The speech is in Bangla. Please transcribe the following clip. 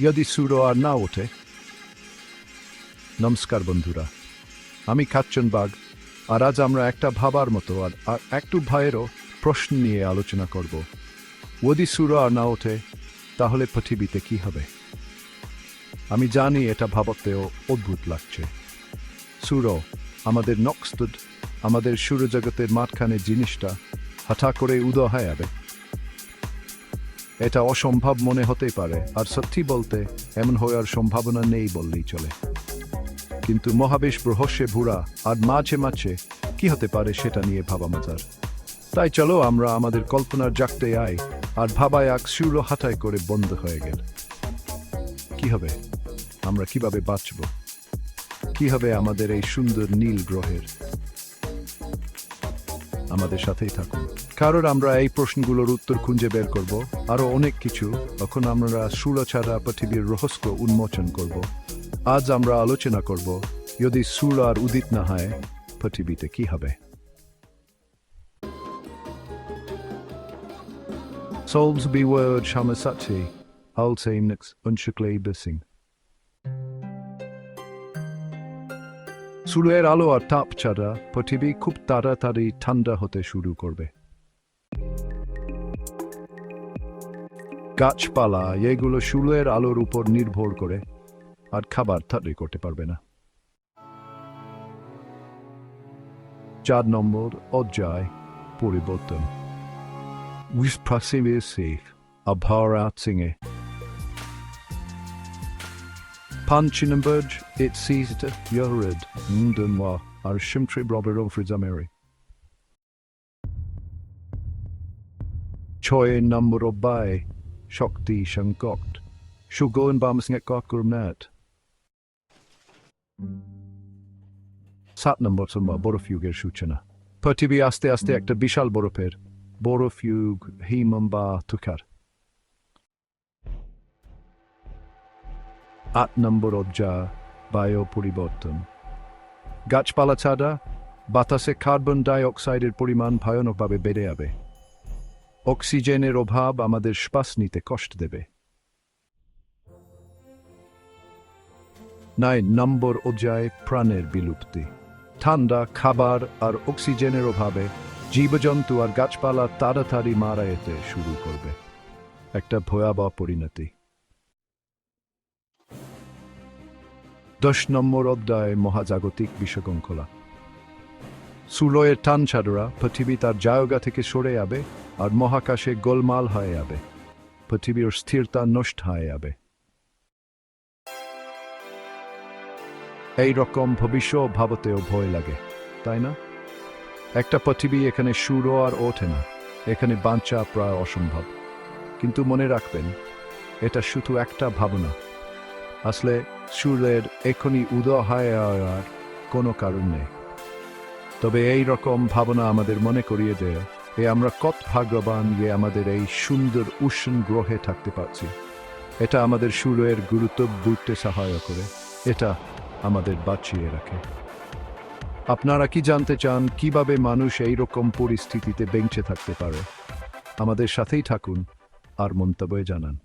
যদি সুরো আর না ওঠে, নমস্কার বন্ধুরা, আমি কাচ্চন বাগ আর আজ আমরা একটা ভাবার মতো আর একটু ভাইয়েরও প্রশ্ন নিয়ে আলোচনা করব। যদি সুরো আর না ওঠে, তাহলে পৃথিবীতে কি হবে? আমি জানি এটা ভাবতেও অদ্ভুত লাগছে। সুরো, আমাদের নক্সতুদ আমাদের সুরজগতের মাঝখানে জিনিসটা হঠাৎ করে উদয় হয়ে যাবে। এটা অসম্ভব মনে হতেই পারে, আর সত্যি বলতে, এমন হওয়ার সম্ভাবনা নেই বললেই চলে। কিন্তু মহাবেশ রহস্যে ভুরা, আর মাঝে মাঝে, কি হতে পারে সেটা নিয়ে ভাবা মজার। তাই চলো আমরা আমাদের কল্পনার জাগতে আই আর ভাবায় এক সুর হাতায় করে বন্ধ হয়ে গেল। কি হবে? আমরা কীভাবে বাঁচব? কি হবে আমাদের এই সুন্দর নীল গ্রহের? আমাদের সাথেই থাকুন। কারণ আমরা এই প্রশ্নগুলোর উত্তর খুঁজে বের করব আরও অনেক কিছু। তখন আমরা সুরা ছাড়া পৃথিবীর রহস্য উন্মোচন করব। আজ আমরা আলোচনা করব যদি সুর আর উদিত না হয় পৃথিবীতে কি হবে? Solves be word Shamasati, Altaimnix Unshukle Bissing. সূর্যের আলো আর তাপ ছাড়া পৃথিবী খুব তাড়াতাড়ি ঠান্ডা হতে শুরু করবে। গাছপালা, এগুলো সূর্যের আলোর উপর নির্ভর করে, আর খাবার তৈরি করতে পারবে না। চার নম্বর, অধ্যায়, পরিবর্তন। Wisprasivisi Abharatsinge. Panchinenberg, it seized Yorid, Ndenwa, ar Shimtri Brobero Frizameri. Choi number obai, Shokti Shangokt, Shugoin Bamsnget Gokgurmat. সাত নম্বর সোমবার বরফ যুগের সূচনা পৃথিবী আস্তে আস্তে একটা বিশাল বরফের বরফ যুগ হিমম বা তুষার আট নম্বর অধ্যায় বায়ু পরিবর্তন গাছপালা ছাড়া বাতাসে কার্বন ডাই অক্সাইডের পরিমাণ ভয়ানকভাবে বেড়ে যাবে। অক্সিজেনের অভাব আমাদের শ্বাস নিতে কষ্ট দেবে। নাই, নম্বর অধ্যায়, প্রাণের বিলুপ্তি। ঠান্ডা খাবার আর অক্সিজেনের অভাবে জীবজন্তু আর গাছপালা তাড়াতাড়ি মারা যেতে শুরু করবে। একটা ভয়াবহ পরিণতি। দশ নম্বর অধ্যায় মহাজাগতিক বিশ্বকঙ্খলা সুলয়ের টান ছাড়া পৃথিবী তার জায়গা থেকে সরে যাবে আর মহাকাশে গোলমাল হয়ে যাবে। পৃথিবীর স্থিরতা নষ্ট হয়ে যাবে। এই রকম ভবিষ্য ভাবতেও ভয় লাগে, তাই না? একটা পৃথিবী এখানে সুর আর ওঠে না, এখানে বাঞ্চা প্রায় অসম্ভব। কিন্তু মনে রাখবেন, এটা শুধু একটা ভাবনা আসলে সুরের এখনই উদয় হয় আর কোনো কারণ নেই। তবে এই রকম ভাবনা আমাদের মনে করিয়ে দেয় এ আমরা কত ভাগ্যবান যে আমাদের এই সুন্দর উষ্ণ গ্রহে থাকতে পারছি। এটা আমাদের সুরের গুরুত্ব বুঝতে সহায় করে, এটা আমাদের বাঁচিয়ে রাখে। আপনারা কি জানতে চান কীভাবে মানুষ এই রকম পরিস্থিতিতে বেঞ্চে থাকতে পারে? আমাদের সাথেই থাকুন আর মন্তব্যে জানান।